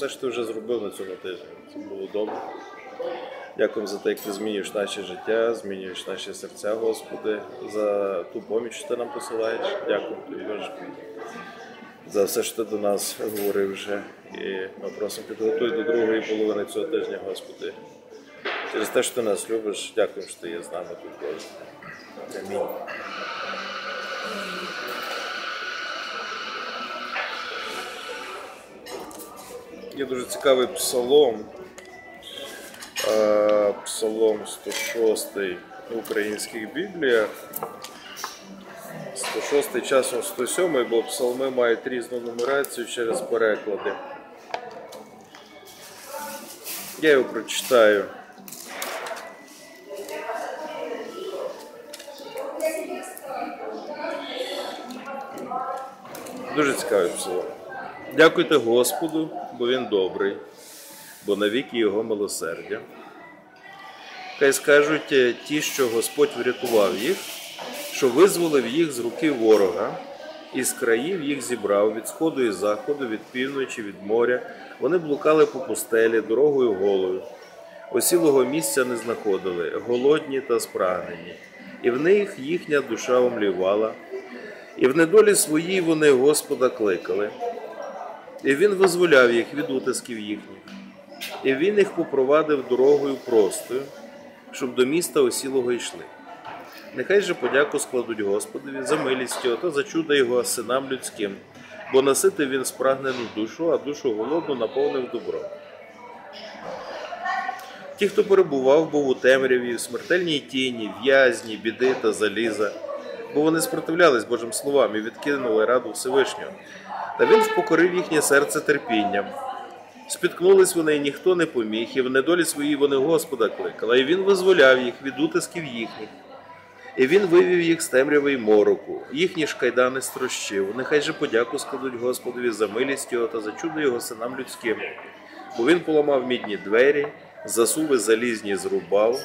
Все, що ти вже зробив на цьому тижні. Це було добре. Дякуємо за те, як ти змінюєш наше життя, змінюєш наші серця, Господи, за ту поміч, що ти нам посилаєш. Дякую тобі, Боже, за все, що ти до нас говорив вже. І ми просимо підготуй до другої половини цього тижня, Господи. Через те, що ти нас любиш, дякую, що ти є з нами тут, Боже. Амінь. Є дуже цікавий псалом. Е, Псалом 106 в українських бібліях. 106 часом 107, бо псалми мають різну нумерацію через переклади. Я його прочитаю. Дуже цікавий псалом. Дякуйте Господу, бо Він добрий, бо навіки Його милосердя. Хай скажуть е, ті, що Господь врятував їх, що визволив їх з руки ворога, і з країв їх зібрав від сходу і заходу, від півночі, від моря. Вони блукали по пустелі дорогою голою. Осілого місця не знаходили, голодні та спрагнені, і в них їхня душа омлівала, і в недолі своїй вони Господа кликали. І він визволяв їх від утисків їхніх, і він їх попровадив дорогою простою, щоб до міста осілого йшли. Нехай же подяку складуть Господові за милість його та за чудо його синам людським, бо наситив він спрагнену душу, а душу голодну наповнив добро. Ті, хто перебував, був у темряві, в смертельній тіні, в'язні, біди та заліза, бо вони спротивлялись Божим словам і відкинули раду Всевишнього. Та він впокорив їхнє серце терпінням. Спіткнулись вони, і ніхто не поміг, і в недолі своїй вони Господа кликали, і він визволяв їх від утисків їхніх. І він вивів їх з темряви й мороку, їхні ж кайдани строщив. Нехай же подяку складуть Господові за милість його та за чудо його синам людським. Бо він поламав мідні двері, засуви залізні зрубав.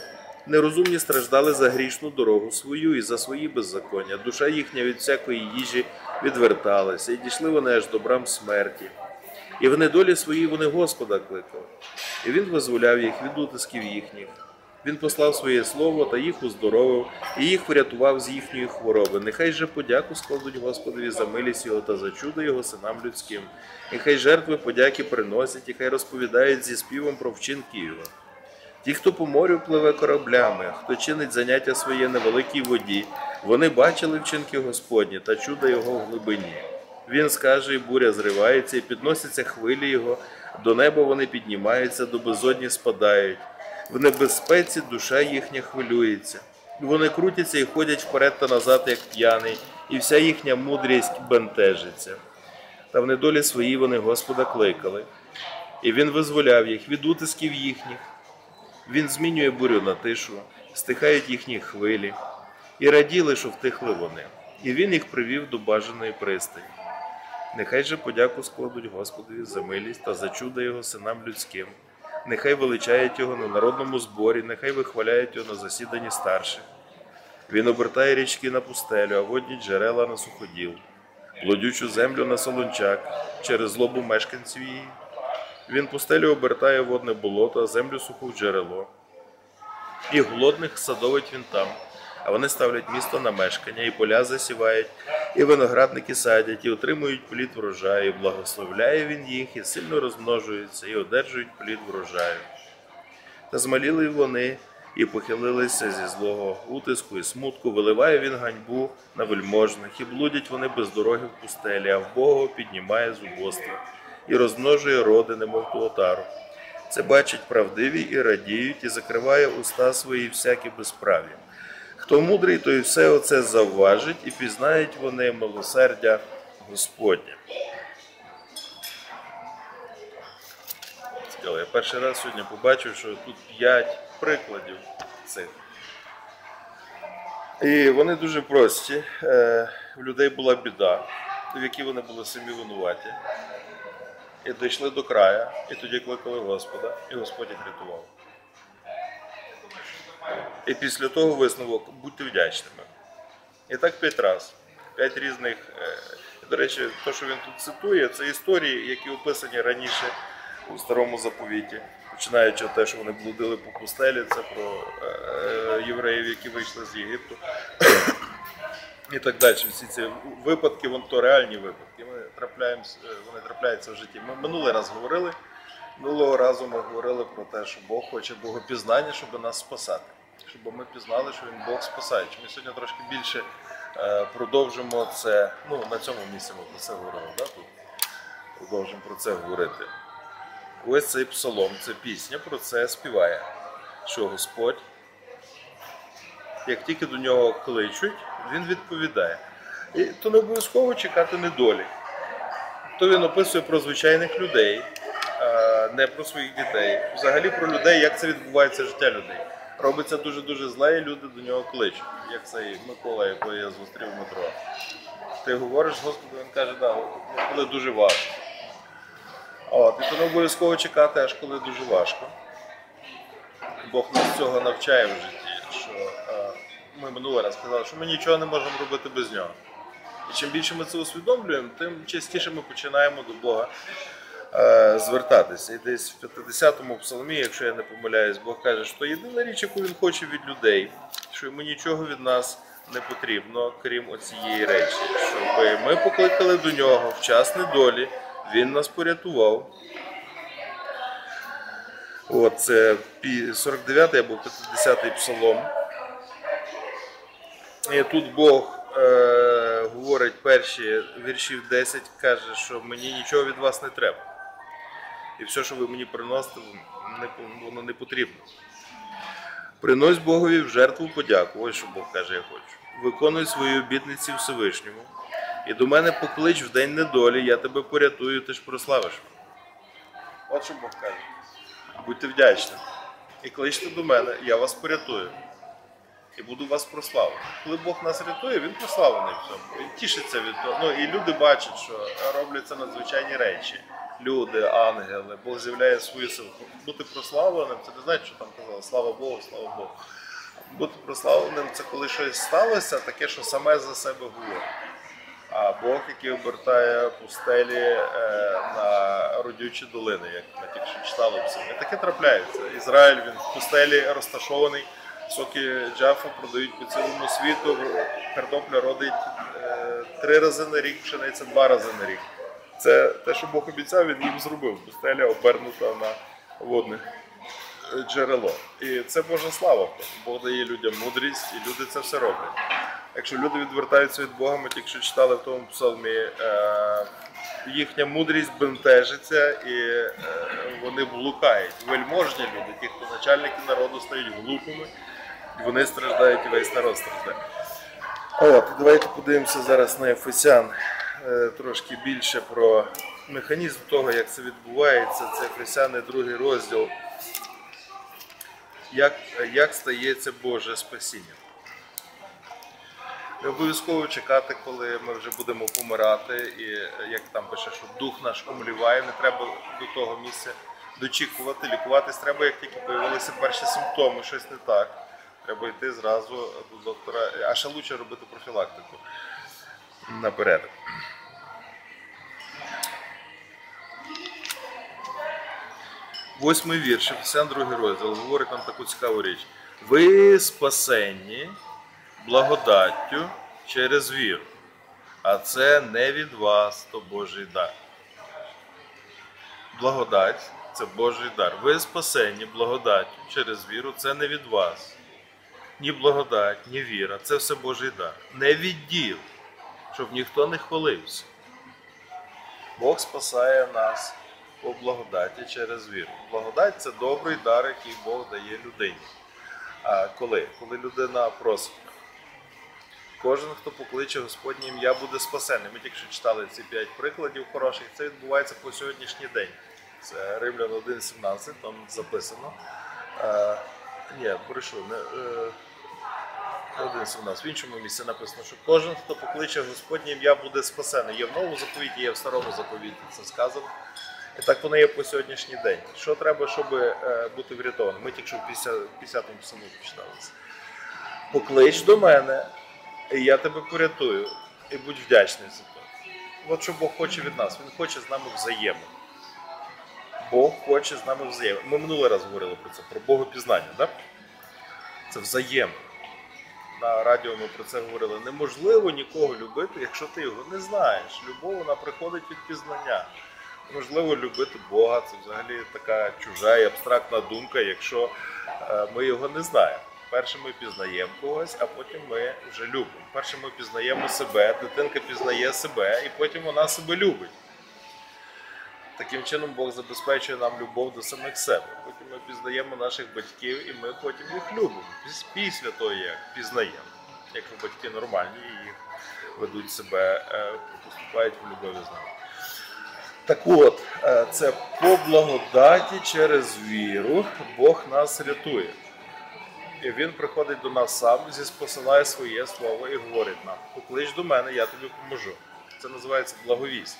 Нерозумні страждали за грішну дорогу свою і за свої беззаконня. Душа їхня від всякої їжі відверталася, і дійшли вони аж до брам смерті. І в недолі своїй вони Господа кликали, і він визволяв їх від утисків їхніх. Він послав своє слово та їх уздоровив, і їх врятував з їхньої хвороби. Нехай же подяку складуть Господові за милість його та за чудо його синам людським. Нехай жертви подяки приносять, і хай розповідають зі співом про вчинки його. Ті, хто по морю пливе кораблями, хто чинить заняття своє на великій воді, вони бачили вчинки Господні та чудо його в глибині. Він скаже, і буря зривається, і підносяться хвилі його, до неба вони піднімаються, до безодні спадають. В небезпеці душа їхня хвилюється. Вони крутяться і ходять вперед та назад, як п'яний, і вся їхня мудрість бентежиться. Та в недолі своїй вони Господа кликали, і він визволяв їх від утисків їхніх. Він змінює бурю на тишу, стихають їхні хвилі, і раділи, що втихли вони, і він їх привів до бажаної пристаї. Нехай же подяку складуть Господові за милість та за чудо його синам людським. Нехай величають його на народному зборі, нехай вихваляють його на засіданні старших. Він обертає річки на пустелю, а водні джерела на суходіл, плодючу землю на солончак через злобу мешканців її. Він пустелю обертає водне болото, землю суху в джерело. І голодних садовить він там, а вони ставлять місто на мешкання, і поля засівають, і виноградники садять, і отримують плід врожаю, і благословляє він їх, і сильно розмножуються, і одержують плід врожаю. Та змаліли вони і похилилися зі злого утиску і смутку, виливає він ганьбу на вельможних, і блудять вони без дороги в пустелі, а в Бога піднімає зубоство і розмножує роди, немов ту отару. Це бачать правдиві і радіють, і закриває уста свої всякі безправ'я. Хто мудрий, той все оце завважить, і пізнають вони милосердя Господнє. Я перший раз сьогодні побачив, що тут п'ять прикладів цих. І вони дуже прості. Е, В людей була біда, в якій вони були самі винуваті. І дійшли до краю, і тоді кликали Господа, і Господь їх рятував. І після того висновок будьте вдячними. І так п'ять разів. П'ять різних е, до речі, те, що він тут цитує, це історії, які описані раніше у старому заповіті. Починаючи те, що вони блудили по пустелі, це про е, євреїв, які вийшли з Єгипту. І так далі. Всі ці випадки, вон то реальні випадки. Е, вони трапляються в житті. Ми минулий раз говорили. Минулого разу ми говорили про те, що Бог хоче богопізнання, щоб нас спасати. Щоб ми пізнали, що він Бог спасаючий. Ми сьогодні трошки більше е, продовжимо це. Ну, на цьому місці ми про це говорили, да? тут продовжимо про це говорити. Ось цей псалом, це пісня про це співає, що Господь, як тільки до нього кличуть, він відповідає. І то не обов'язково чекати недолі. То він описує про звичайних людей, не про своїх дітей. Взагалі про людей, як це відбувається життя людей. Робиться дуже-дуже зле, і люди до нього кличуть, як цей Микола, якого я зустрів в метро. Ти говориш з Господом, він каже, да, коли дуже важко. От, і то обов'язково чекати, аж коли дуже важко. Бог нас цього навчає в житті, що е, ми минулий раз сказали, що ми нічого не можемо робити без нього. І чим більше ми це усвідомлюємо, тим частіше ми починаємо до Бога е, звертатися. І десь в 50-му псалмі, якщо я не помиляюсь, Бог каже, що єдина річ, яку він хоче від людей, що йому нічого від нас не потрібно, крім оцієї речі, щоб ми покликали до нього в час недолі, він нас порятував. От, це 49 або 50-й псалом. І тут Бог е, говорить перші віршів 10, каже, що мені нічого від вас не треба. І все, що ви мені приносите, воно не потрібно. Принось Богові в жертву подяку. Ось що Бог каже, я хочу. Виконуй свої обітниці Всевишньому. І до мене поклич в день недолі, я тебе порятую, ти ж прославиш. От що Бог каже. Будьте вдячні. І кличте до мене, я вас порятую. І буду вас прославити. Коли Бог нас рятує, він прославлений в цьому. Він тішиться від того. Ну і люди бачать, що робляться надзвичайні речі. Люди, ангели, Бог з'являє свою силу. Бути прославленим, це не значить, що там казали, слава Богу, слава Богу. Бути прославленим це коли щось сталося, таке, що саме за себе говорить. А Бог, який обертає пустелі е, на родючі долини, як ми тільки що читали в. Таке трапляється. Ізраїль він в пустелі розташований, соки джафа продають по цілому світу. Картопля родить е, три рази на рік, пшениця два рази на рік. Це те, що Бог обіцяв, він їм зробив. Пустеля обернута на водне джерело. І це Божа слава. Бог дає людям мудрість, і люди це все роблять. Якщо люди відвертаються від Бога, ми тільки що читали в тому псалмі, е, їхня мудрість бентежиться і е, вони блукають. Вельможні люди, ті, хто начальники народу стають глупими, вони страждають, і весь народ страждає. От, давайте подивимося зараз на Ефесян е, трошки більше про механізм того, як це відбувається. Це Ефесяни, другий розділ. Як, як стається Боже спасіння? Не обов'язково чекати, коли ми вже будемо помирати, і як там пише, що дух наш омліває, не треба до того місця дочікувати, лікуватись треба, як тільки з'явилися перші симптоми, щось не так. Треба йти зразу до доктора, а ще краще робити профілактику наперед. Восьмий вірш, Ефесян другий розділ, говорить нам таку цікаву річ. Ви спасенні благодаттю через віру. А це не від вас, то Божий дар. Благодать це Божий дар. Ви спасені благодаттю через віру, це не від вас. Ні благодать, ні віра. Це все Божий дар. Не від діл, щоб ніхто не хвалився. Бог спасає нас по благодаті через віру. Благодать це добрий дар, який Бог дає людині. А коли? Коли людина просить. Кожен, хто покличе Господнє ім'я, буде спасений. Ми тільки що читали ці п'ять прикладів хороших. Це відбувається по сьогоднішній день. Це Римлян 1.17, там записано. Е, ні, брешу, не, е, 1.17. В нас. В іншому місці написано, що кожен, хто покличе Господнє ім'я, буде спасений. Є в новому заповіті, є в старому заповіті. Це сказано. І так воно є по сьогоднішній день. Що треба, щоб е, бути врятованим? Ми тільки що в 50, 50-му псалмі почиталися. Поклич до мене, і я тебе порятую. І будь вдячний за це. от що Бог хоче від нас. Він хоче з нами взаємин. Бог хоче з нами взаємин. Ми минулий раз говорили про це, про Богопізнання, так? Це взаємин. На радіо ми про це говорили. Неможливо нікого любити, якщо ти його не знаєш. Любов вона приходить від пізнання. Неможливо любити Бога, це взагалі така чужа і абстрактна думка, якщо е, ми його не знаємо. Перше ми пізнаємо когось, а потім ми вже любимо. Перше ми пізнаємо себе, дитинка пізнає себе, і потім вона себе любить. Таким чином Бог забезпечує нам любов до самих себе. Ми пізнаємо наших батьків і ми потім їх любимо. Після того, як пізнаємо. Якщо батьки нормальні і їх ведуть себе, е, поступають в любові з нами. Так от, е, це по благодаті через віру Бог нас рятує. І Він приходить до нас сам, посилає своє слово і говорить нам: поклич до мене, я тобі поможу. Це називається благовість.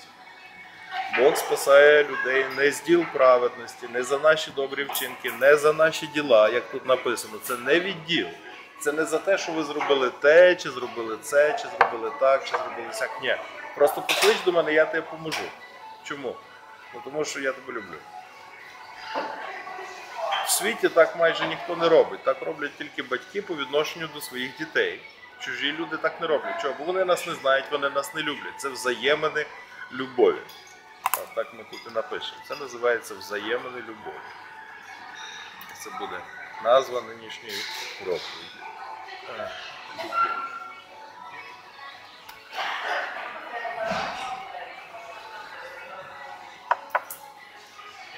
Бог спасає людей не з діл праведності, не за наші добрі вчинки, не за наші діла, як тут написано. Це не від діл. Це не за те, що ви зробили те, чи зробили це, чи зробили так, чи зробили сяк. Ні. Просто поклич до мене, я тобі поможу. Чому? Ну, тому що я тебе люблю. В світі так майже ніхто не робить. Так роблять тільки батьки по відношенню до своїх дітей. Чужі люди так не роблять. Чого? Бо вони нас не знають, вони нас не люблять. Це взаємини любові. А так ми тут і напишемо. Це називається взаємини любові. Це буде назва нинішньої проповіді.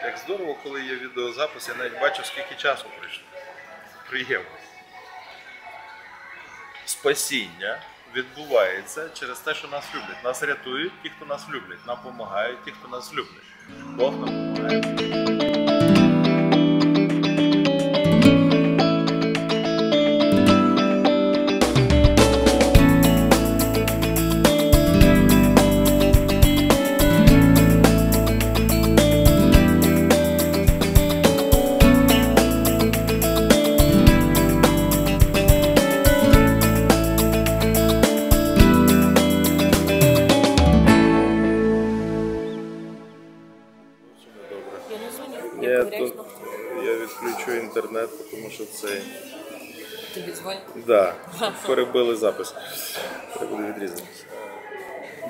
Як здорово, коли є відеозапис, я навіть бачу, скільки часу пройшло. Приємно. Спасіння відбувається через те, що нас люблять. Нас рятують ті, хто нас люблять. Нам допомагають ті, хто нас люблять. Бог нам допомагає. Перебили запис. Треба буде відрізати.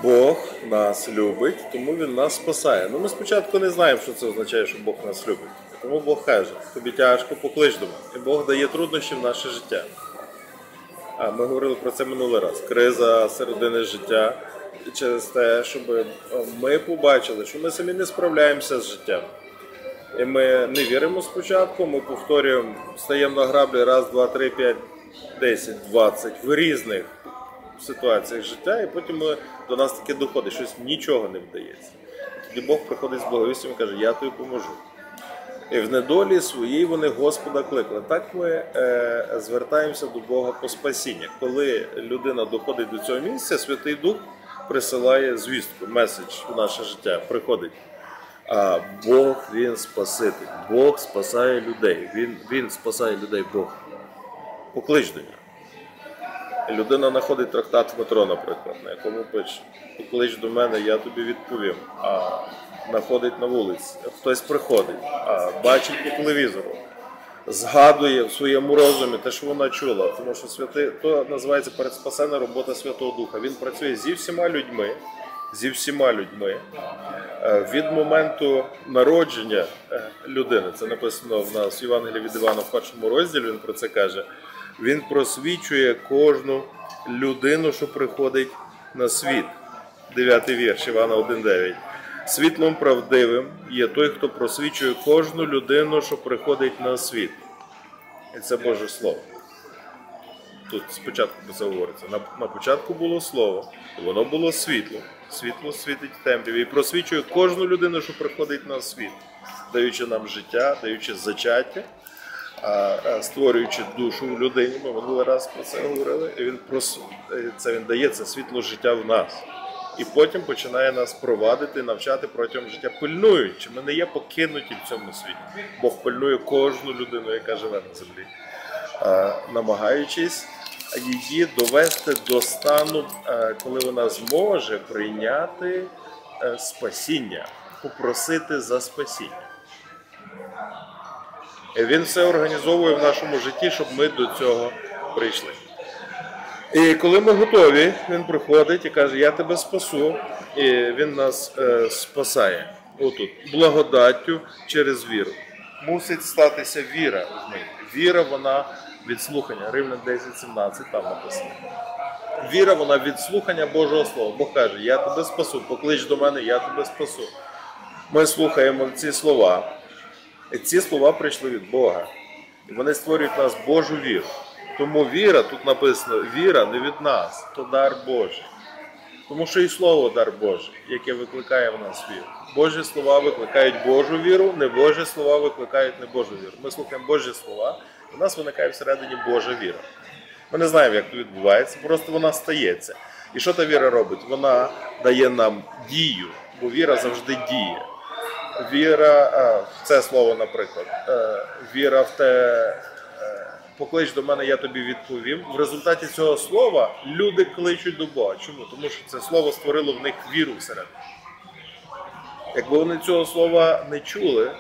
Бог нас любить, тому він нас спасає. Ну ми спочатку не знаємо, що це означає, що Бог нас любить. Тому Бог каже, тобі тяжко, поклич до мене. І Бог дає труднощі в наше життя. А ми говорили про це минулий раз. Криза середини життя І через те, щоб е, ми побачили, що ми самі не справляємося з життям. І ми не віримо спочатку, ми повторюємо, стаємо на граблі раз, два, три, п'ять, десять, двадцять в різних ситуаціях життя, і потім ми, до нас таке доходить, щось нічого не вдається. Тоді Бог приходить з благовістям і каже, я тобі поможу. І в недолі своїй вони Господа кликали. Так ми е, звертаємося до Бога по спасіння. Коли людина доходить до цього місця, Святий Дух присилає звістку, меседж в наше життя, приходить. А Бог він спаситель. Бог спасає людей. Він, він спасає людей Бог. Поклич до нього. Людина знаходить трактат метро, наприклад, на якому пише Поклич до мене, я тобі відповім. А знаходить на вулиці, хтось приходить, а бачить по телевізору, згадує в своєму розумі те, що вона чула. Тому що святи, то називається передспасена робота Святого Духа. Він працює зі всіма людьми, зі всіма людьми. Е, Від моменту народження е, людини, це написано в нас в Євангелії від Івана в першому розділі, він про це каже. Він просвічує кожну людину, що приходить на світ. Дев'ятий вірш Івана 1.9. Світлом правдивим є той, хто просвічує кожну людину, що приходить на світ. І це Боже Слово. Тут спочатку про це говориться. На, на початку було слово, і воно було світло. Світло світить в темряві і просвічує кожну людину, що приходить на світ, даючи нам життя, даючи зачаття, створюючи душу в людині. Ми минулий раз про це говорили. І він прос... е, це він дає це світло життя в нас. І потім починає нас провадити, навчати протягом життя, пильнуючи. Ми не є покинуті в цьому світі. Бог пильнує кожну людину, яка живе на землі, намагаючись її довести до стану, е, коли вона зможе прийняти е, спасіння, попросити за спасіння. Він все організовує в нашому житті, щоб ми до цього прийшли. І коли ми готові, він приходить і каже: Я тебе спасу, і він нас е, спасає. Отут, благодаттю через віру. Мусить статися віра в неї. Віра, вона від слухання. Римлян 10.17 там написано. Віра, вона від слухання Божого Слова. Бог каже, я тебе спасу, поклич до мене, я тебе спасу. Ми слухаємо ці слова. Ці слова прийшли від Бога. І вони створюють в нас Божу віру. Тому віра, тут написано, віра не від нас, то дар Божий. Тому що і слово дар Божий, яке викликає в нас віру. Божі слова викликають Божу віру, не Божі слова викликають не Божу віру. Ми слухаємо Божі слова, і в нас виникає всередині Божа віра. Ми не знаємо, як це відбувається, просто вона стається. І що та віра робить? Вона дає нам дію, бо віра завжди діє. Віра, в це слово, наприклад, е, віра в те, е, поклич до мене, я тобі відповім. В результаті цього слова люди кличуть до Бога. Чому? Тому що це слово створило в них віру всередині. Якби вони цього слова не чули,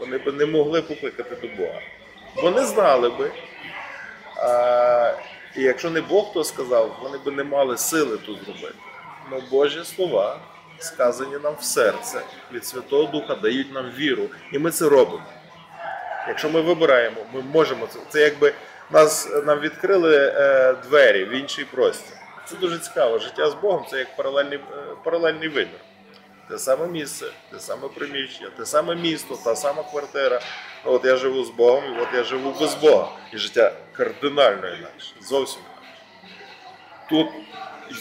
вони б не могли покликати до Бога. Вони знали би, а, і якщо не Бог то сказав, вони б не мали сили тут зробити. Ну Божі слова, сказані нам в серце від Святого Духа, дають нам віру, і ми це робимо. Якщо ми вибираємо, ми можемо це. Це якби нас нам відкрили е, двері в інший простір. Це дуже цікаво. Життя з Богом це як паралельний, е, паралельний вимір. Те саме місце, те саме приміщення, те саме місто, та сама квартира. От я живу з Богом, і от я живу без Бога. І життя кардинально інакше, зовсім інакше. Тут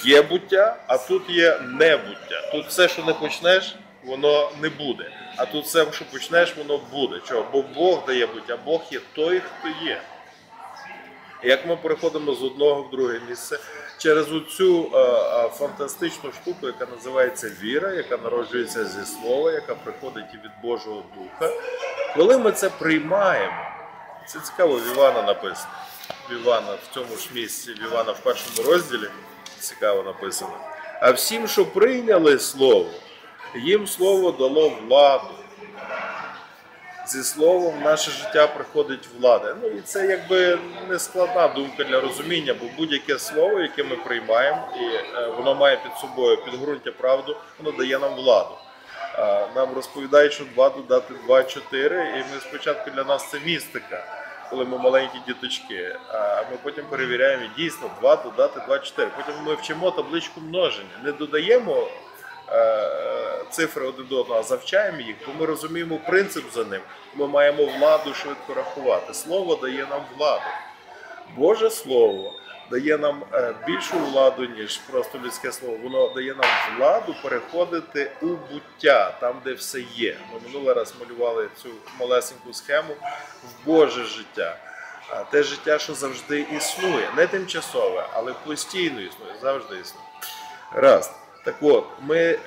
є буття, а тут є небуття. Тут все, що не почнеш, воно не буде. А тут все, що почнеш, воно буде. Чого? Бо Бог дає буття, Бог є той, хто є. Як ми переходимо з одного в друге місце через цю фантастичну штуку, яка називається віра, яка народжується зі слова, яка приходить і від Божого Духа. Коли ми це приймаємо, це цікаво, в Івана написано. В Івана в цьому ж місці, в Івана в першому розділі цікаво написано. А всім, що прийняли слово, їм слово дало владу. Зі словом наше життя приходить влада. Ну і це якби не складна думка для розуміння, бо будь-яке слово, яке ми приймаємо, і е, воно має під собою підґрунтя правду, воно дає нам владу. А, Нам розповідають, що 2 додати 2 – 4, і ми спочатку для нас це містика, коли ми маленькі діточки. А ми потім перевіряємо дійсно 2 додати 2 – 4. Потім ми вчимо табличку множення. Не додаємо е, цифри один до одного, а завчаємо їх, бо ми розуміємо принцип за ним. Ми маємо владу швидко рахувати. Слово дає нам владу. Боже Слово дає нам е, більшу владу, ніж просто людське слово. Воно дає нам владу переходити у буття, там, де все є. Ми минулий раз малювали цю малесеньку схему в Боже життя. Те життя, що завжди існує, не тимчасове, але постійно існує, завжди існує. Раз. Так от, ми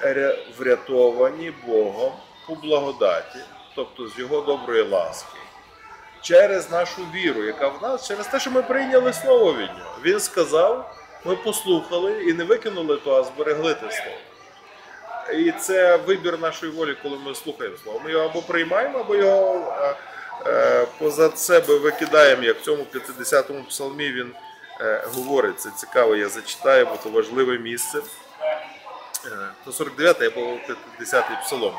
врятовані Богом по благодаті, тобто з Його доброї ласки, через нашу віру, яка в нас, через те, що ми прийняли слово від нього. Він сказав, ми послухали і не викинули то, а зберегли те слово. І це вибір нашої волі, коли ми слухаємо слово. Ми його або приймаємо, або його е, е, позад себе викидаємо, як в цьому 50-му псалмі він е, говорить. Це цікаво, я зачитаю, бо це важливе місце. Е, То 49-й або 50-й псалом.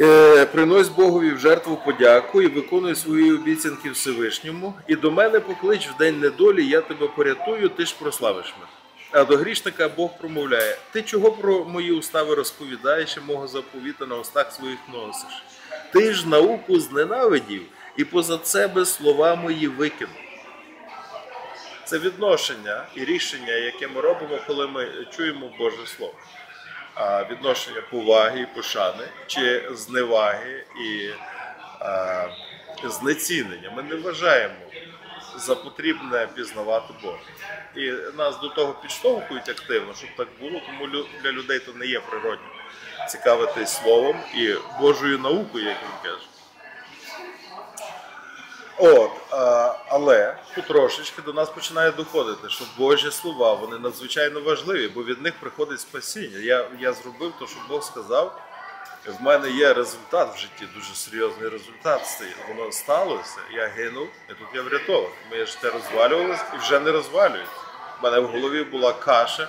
Е, Принось Богові в жертву подяку і виконуй свої обіцянки Всевишньому. І до мене поклич в день недолі, я тебе порятую, ти ж прославиш мене. А до грішника Бог промовляє: Ти чого про мої устави розповідаєш і мого заповіта на устах своїх носиш? Ти ж науку зненавидів і позад себе слова мої викинув. Це відношення і рішення, яке ми робимо, коли ми чуємо Боже Слово. Відношення поваги і пошани чи зневаги і знецінення. Ми не вважаємо за потрібне пізнавати Бога. І нас до того підштовхують активно, щоб так було, тому для людей то не є природньо цікавитись словом і Божою наукою, як він каже. От, але потрошечки до нас починає доходити, що Божі слова вони надзвичайно важливі, бо від них приходить спасіння. Я, я зробив те, що Бог сказав. В мене є результат в житті, дуже серйозний результат стоїть. Воно сталося, я гинув, і тут я врятований. Моє життя розвалювалося і вже не розвалюється. У мене в голові була каша,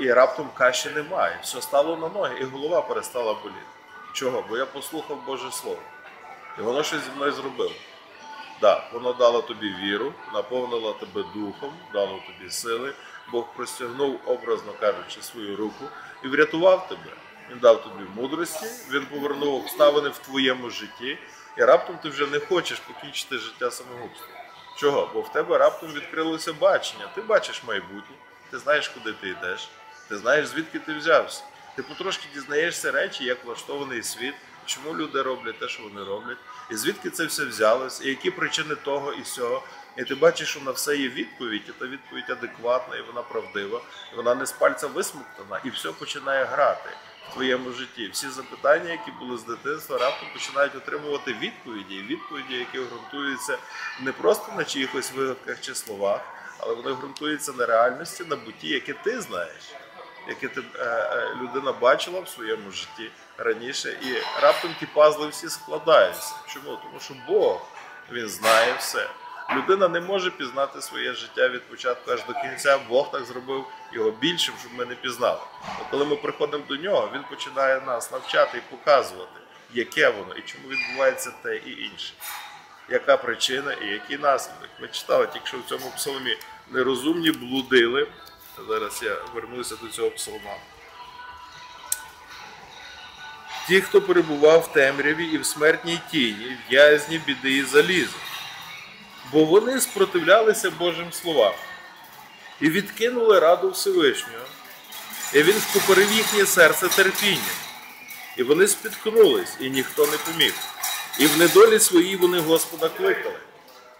і раптом каші немає. Все стало на ноги, і голова перестала боліти. Чого? Бо я послухав Боже Слово. І воно щось зі мною зробило. Да, воно дало тобі віру, наповнило тебе духом, дало тобі сили. Бог простягнув, образно кажучи, свою руку і врятував тебе. Він дав тобі мудрості, він повернув обставини в твоєму житті, і раптом ти вже не хочеш покінчити життя самогубством. Чого? Бо в тебе раптом відкрилося бачення. Ти бачиш майбутнє, ти знаєш, куди ти йдеш, ти знаєш, звідки ти взявся. Ти потрошки дізнаєшся речі, як влаштований світ, чому люди роблять те, що вони роблять, і звідки це все взялось, і які причини того і сього. І ти бачиш, що на все є відповідь, і та відповідь адекватна, і вона правдива, і вона не з пальця висмоктана, і все починає грати в твоєму житті. Всі запитання, які були з дитинства, раптом починають отримувати відповіді, і відповіді, які ґрунтуються не просто на чиїхось вигадках чи словах, але вони ґрунтуються на реальності, на буті, яке ти знаєш яке ти, е, е, людина бачила в своєму житті раніше, і раптом ті пазли всі складаються. Чому? Тому що Бог він знає все. Людина не може пізнати своє життя від початку аж до кінця. Бог так зробив його більшим, щоб ми не пізнали. А коли ми приходимо до нього, він починає нас навчати і показувати, яке воно і чому відбувається те і інше. Яка причина і який наслідок? Ми читали тільки що в цьому псалмі нерозумні блудили. Зараз я вернуся до цього псалма. Ті, хто перебував в темряві і в смертній тіні, в'язні біди і заліза. Бо вони спротивлялися Божим словам і відкинули раду Всевишнього, і він вкупорив їхнє серце терпінням. І вони спіткнулись, і ніхто не поміг. І в недолі своїй вони Господа кликали.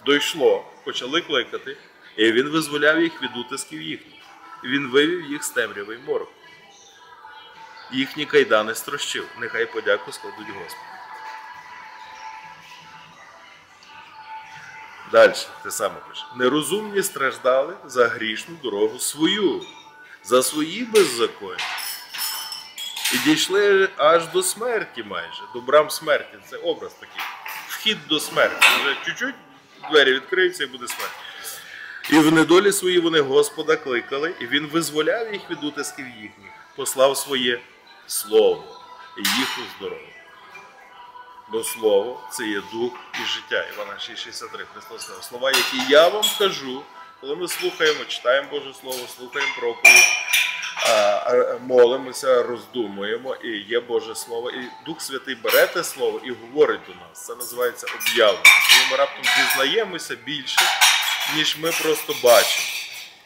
Дойшло, почали кликати, і він визволяв їх від утисків їхніх. Він вивів їх з темряви й морок. Їхні кайдани строщив, нехай подяку складуть Господу. Далі те саме пише. Нерозумні страждали за грішну дорогу свою, за свої беззаконня. І дійшли аж до смерті майже, до брам смерті. Це образ такий. Вхід до смерті. Вже чуть-чуть двері відкриються і буде смерть. І в недолі свої вони Господа кликали, і він визволяв їх від утисків їхніх, послав своє слово і їх уздоровив. Бо слово це є дух і життя. Івана 6,63 Христос сказав. Слова, які я вам кажу, коли ми слухаємо, читаємо Боже Слово, слухаємо проповідь, молимося, роздумуємо, і є Боже Слово, і Дух Святий бере те слово і говорить до нас. Це називається об'явлення. Коли ми раптом дізнаємося більше, ніж ми просто бачимо.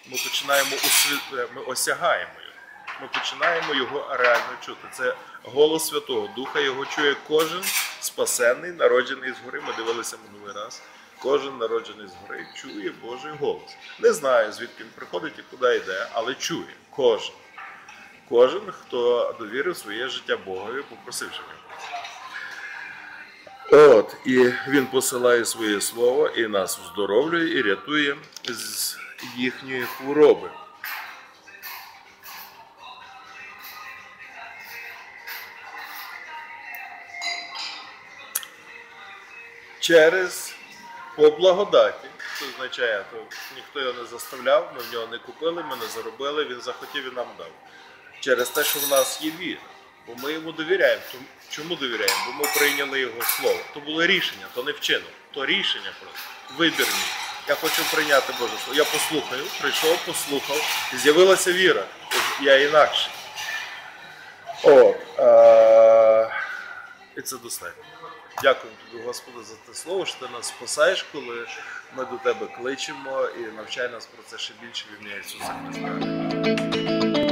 Ми починаємо усві- ми осягаємо його. Ми починаємо його реально чути. Це голос Святого Духа, його чує кожен спасенний, народжений згори. Ми дивилися минулий раз. Кожен народжений згори чує Божий голос. Не знає, звідки він приходить і куди йде, але чує. Кожен. Кожен, хто довірив своє життя Богові, попросивши його. От, і він посилає своє слово і нас вздоровлює і рятує з їхньої хвороби. Через по благодаті. Це означає, то ніхто його не заставляв, ми в нього не купили, ми не заробили, він захотів і нам дав. Через те, що в нас є віра. Бо ми йому довіряємо. Чому- довіряємо? Бо ми прийняли його слово. То було рішення, то не вчинок, то рішення просто. Вибір мій. Я хочу прийняти Боже Слово. Я послухаю, прийшов, послухав, з'явилася віра. Я інакше. От, е- і це достатньо. Дякую тобі, Господи, за те слово, що ти нас спасаєш, коли ми до тебе кличемо і навчай нас про це ще більше в ім'я Ісуса Христа.